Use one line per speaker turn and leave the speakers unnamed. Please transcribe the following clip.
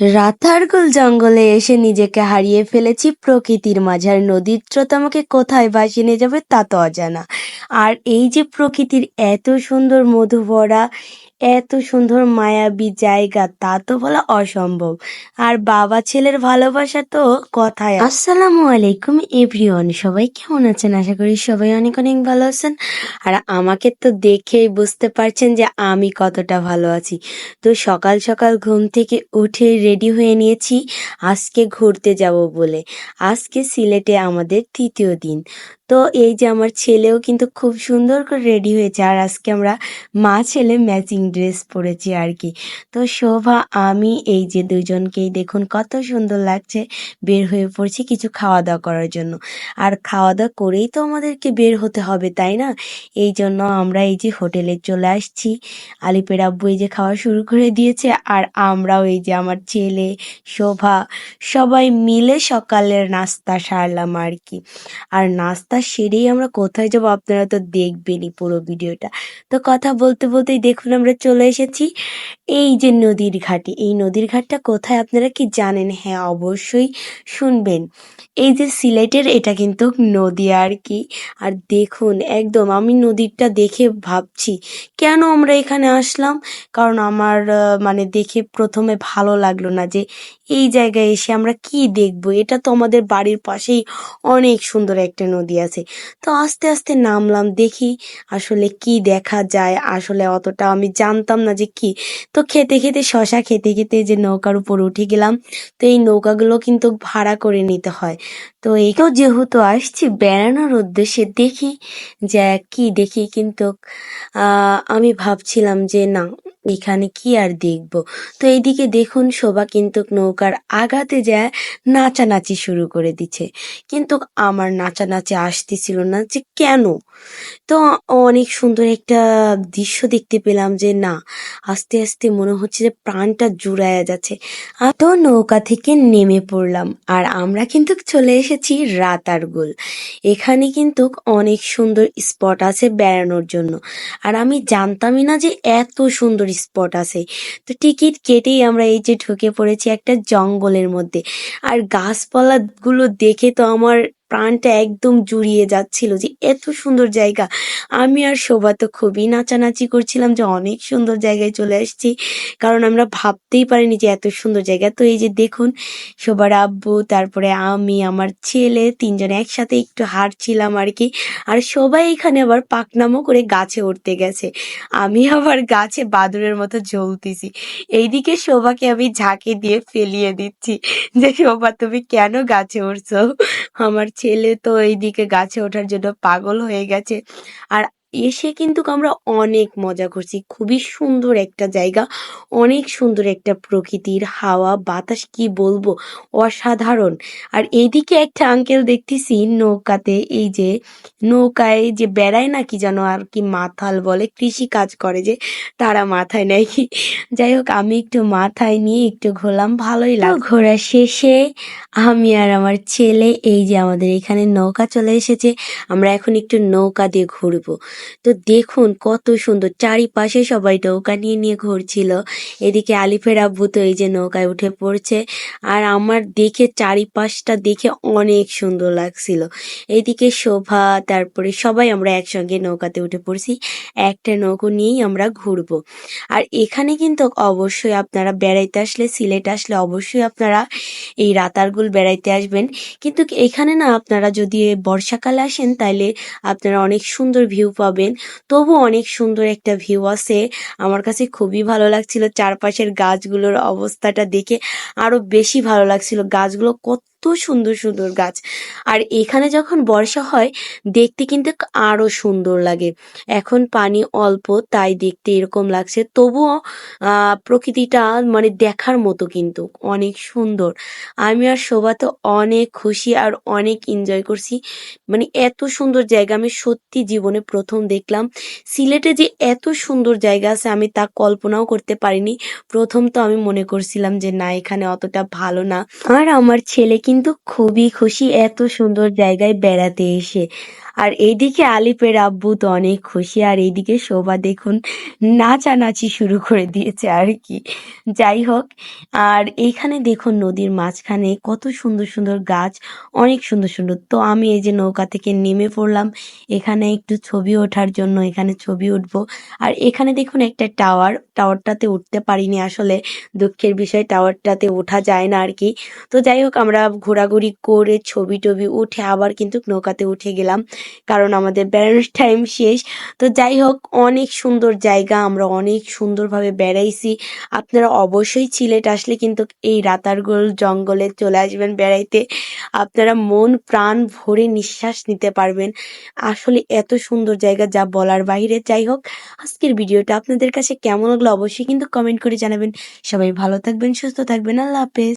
রাতারগুল জঙ্গলে এসে নিজেকে হারিয়ে ফেলেছি প্রকৃতির মাঝার নদীর স্রোত আমাকে কোথায় ভাসিয়ে নিয়ে যাবে তা তো অজানা। আর এই যে প্রকৃতির এত সুন্দর মধু ভরা এত সুন্দর মায়াবী জায়গা, তা তো বলা অসম্ভব। আর বাবা ছেলের ভালোবাসা তো কথায় আসসালামু আলাইকুম এভরিওয়ান, সবাই কেমন আছেন? আশা করি সবাই অনেক অনেক ভালো আছেন। আর আমাকে তো দেখেই বুঝতে পারছেন যে আমি কতটা ভালো আছি। তো সকাল সকাল ঘুম থেকে উঠে রেডি হয়ে নিয়েছি, আজকে ঘুরতে যাব বলে। আজকে সিলেটে আমাদের তৃতীয় দিন। তো এই যে আমার ছেলেও কিন্তু খুব সুন্দর করে রেডি হয়েছে। আর আজকে আমরা মা ছেলে ম্যাচিং ড্রেস পরেছি আর কি তো শোভা, আমি, এই যে দুজনকেই দেখুন কত সুন্দর লাগছে বের হয়ে পড়ছি কিছু খাওয়া দাওয়া করার জন্য। আর খাওয়া দাওয়া করেই তো আমাদেরকে বের হতে হবে, তাই না? এই জন্য আমরা এই যে হোটেলে চলে আসছি। আলিপের আব্বু এই যে খাওয়া শুরু করে দিয়েছে। আর আমরাও এই যে আমার ছেলে, শোভা, সবাই মিলে সকালের নাস্তা সারলাম আর কি আর নাস্তা সেরেই আমরা কোথায় যাব আপনারা তো দেখবেনই পুরো ভিডিওটা। তো কথা বলতে বলতেই দেখুন আমরা চলে এসেছি এই যে নদীর ঘাটে। এই নদীর ঘাটটা কোথায় আপনারা কি জানেন? হ্যাঁ অবশ্যই শুনবেন। এই যে সিলেটের এটা কিন্তু নদী আর কি। আর দেখুন, একদম আমি নদীরটা দেখে ভাবছি, কেন আমরা এখানে আসলাম? কারণ আমার মানে দেখে প্রথমে ভালো লাগল না যে এই জায়গায় এসে আমরা কি দেখব? এটা তো আমাদের বাড়ির পাশেই অনেক সুন্দর একটা নদী আছে। তো আস্তে আস্তে নামলাম, দেখি আসলে কি দেখা যায়। আসলে অতটা আমি জানতাম না যে কি। তো খেতে খেতে, শশা খেতে খেতে যে নৌকার উপর উঠে গেলাম, তো এই নৌকাগুলো কিন্তু ভাড়া করে নিতে হয়। তো এই তো যেহেতু আসছি, বেড়ানোর উদ্দেশ্যে দেখি, যে কি দেখি। কিন্তু আমি ভাবছিলাম যে না এখানে কি আর দেখব? তো এইদিকে দেখুন, শোভা কিন্তু নৌকার আগাতে যায়, নাচানাচি শুরু করে দিচ্ছে। কিন্তু আমার নাচানাচি আসতেছিল না যে কেন? তো অনেক সুন্দর একটা দৃশ্য দেখতে পেলাম যে না, আস্তে আস্তে মনে হচ্ছে যে প্রাণটা জুড়ায়া যাচ্ছে। আর তো নৌকা থেকে নেমে পড়লাম আর আমরা কিন্তু চলে এসেছি রাতারগুল। এখানে কিন্তু অনেক সুন্দর স্পট আছে বেড়ানোর জন্য। আর আমি জানতামই না যে এত সুন্দর স্পট আছে। তো টিকিট কেটেই আমরা এই যে ঢুকে পড়েছি একটা জঙ্গলের মধ্যে। আর গাছপালাগুলো দেখে তো আমার প্রাণটা একদম জুড়িয়ে যাচ্ছিল যে এত সুন্দর জায়গা। আমি আর শোভা তো খুবই নাচানাচি করছিলাম যে অনেক সুন্দর জায়গায় চলে আসছি। কারণ আমরা ভাবতেই পারিনি যে এত সুন্দর জায়গা। তো এই যে দেখুন, শোভার আব্বু, তারপরে আমি, আমার ছেলে, তিনজন একসাথে একটু হাঁটছিলাম আর কি। আর সবাই এখানে আবার পাকনামো করে গাছে উঠতে গেছে। আমি আবার গাছে বাদুরের মতো ঝুলতেছি এইদিকে শোভাকে আমি ঝাঁকে দিয়ে ফেলিয়ে দিচ্ছি যে, শোভা, তুমি কেন গাছে উঠছো আমার ছেলে তো এইদিকে গাছে ওঠার জন্য পাগল হয়ে গেছে। আর এসে কিন্তু আমরা অনেক মজা করছি। খুবই সুন্দর একটা জায়গা অনেক সুন্দর একটা প্রকৃতির হাওয়া বাতাস কি বলব? অসাধারণ। আর এইদিকে একটা আঙ্কেল দেখতেছি নৌকাতে এই যে নৌকায় যে বেড়ায় না কি যেন আর কি মাথাল বলে কৃষি কাজ করে যে তারা মাথায় নেয়। কি যাই হোক আমি একটু মাথায় নিয়ে একটু ঘোরলাম ভালোই লাগল ঘোরা শেষে আমি আর আমার ছেলে এই যে আমাদের এখানে নৌকা চলে এসেছে আমরা এখন একটু নৌকা দিয়ে ঘুরবো। তো দেখুন কত সুন্দর চারিপাশে সবাই নৌকা নিয়ে নিয়ে ঘুরছিল। এদিকে আলিফের আব্বু তো এই যে নৌকায় উঠে পড়ছে। আর আমার দেখে, চারিপাশটা দেখে অনেক সুন্দর লাগছিল। এইদিকে শোভা, তারপরে সবাই আমরা একসঙ্গে নৌকাতে উঠে পড়ছি। একটা নৌকো নিয়েই আমরা ঘুরবো। আর এখানে কিন্তু অবশ্যই আপনারা বেড়াইতে আসলে, সিলেট আসলে অবশ্যই আপনারা এই রাতারগুল বেড়াইতে আসবেন। কিন্তু এখানে না আপনারা যদি বর্ষাকালে আসেন, তাইলে আপনারা অনেক সুন্দর ভিউ পাবেন। তবু অনেক সুন্দর একটা ভিউ আছে। আমার কাছে খুবই ভালো লাগছিল চারপাশের গাছগুলোর অবস্থাটা দেখে। আরও বেশি ভালো লাগছিল গাছগুলো কত সুন্দর সুন্দর গাছ। আর এখানে যখন বর্ষা হয়, দেখতে কিন্তু আরও সুন্দর লাগে। এখন পানি অল্প, তাই দেখতে এরকম লাগছে। তবুও প্রকৃতিটা মানে দেখার মতো কিন্তু, অনেক সুন্দর। আমি আর শোভা তো অনেক খুশি আর অনেক এনজয় করছি। মানে এত সুন্দর জায়গা, আমি সত্যি জীবনে প্রথম দেখলাম। সিলেটে যে এত সুন্দর জায়গা আছে, আমি তা কল্পনাও করতে পারিনি। প্রথম তো আমি মনে করছিলাম যে, না, এখানে অতটা ভালো না। আর আমার ছেলে কিন্তু খুবই খুশি এত সুন্দর জায়গায় বেড়াতে এসে। আর এইদিকে আলিপের আব্বু তো অনেক খুশি, আর এইদিকে শোভা দেখুন নাচানাচি শুরু করে দিয়েছে আর কি। যাই হোক, আর এইখানে দেখুন নদীর মাঝখানে কত সুন্দর সুন্দর গাছ, অনেক সুন্দর সুন্দর। তো আমি এই যে নৌকা থেকে নেমে পড়লাম, এখানে একটু ছবি ওঠার জন্য এখানে ছবি উঠবো। আর এখানে দেখুন একটা টাওয়ার, টাওয়ারটাতে উঠতে পারিনি আসলে, দুঃখের বিষয় টাওয়ারটাতে ওঠা যায় না আর কি। তো যাই হোক, আমরা ঘোরাঘুরি করে ছবি টবি উঠে আবার কিন্তু নৌকাতে উঠে গেলাম। কারণ আমাদের বেড়ানোর টাইম শেষ। তো যাই হোক, অনেক সুন্দর জায়গা, আমরা অনেক সুন্দরভাবে বেড়াইছি। আপনারা অবশ্যই সিলেট আসলে কিন্তু এই রাতারগুল জঙ্গলে চলে আসবেন বেড়াইতে। আপনারা মন প্রাণ ভরে নিঃশ্বাস নিতে পারবেন। আসলে এত সুন্দর জায়গা যা বলার বাইরে। যাই হোক, আজকের ভিডিওটা আপনাদের কাছে কেমন লাগল অবশ্যই কিন্তু কমেন্ট করে জানাবেন। সবাই ভালো থাকবেন, সুস্থ থাকবেন। আল্লাহ হাফেজ।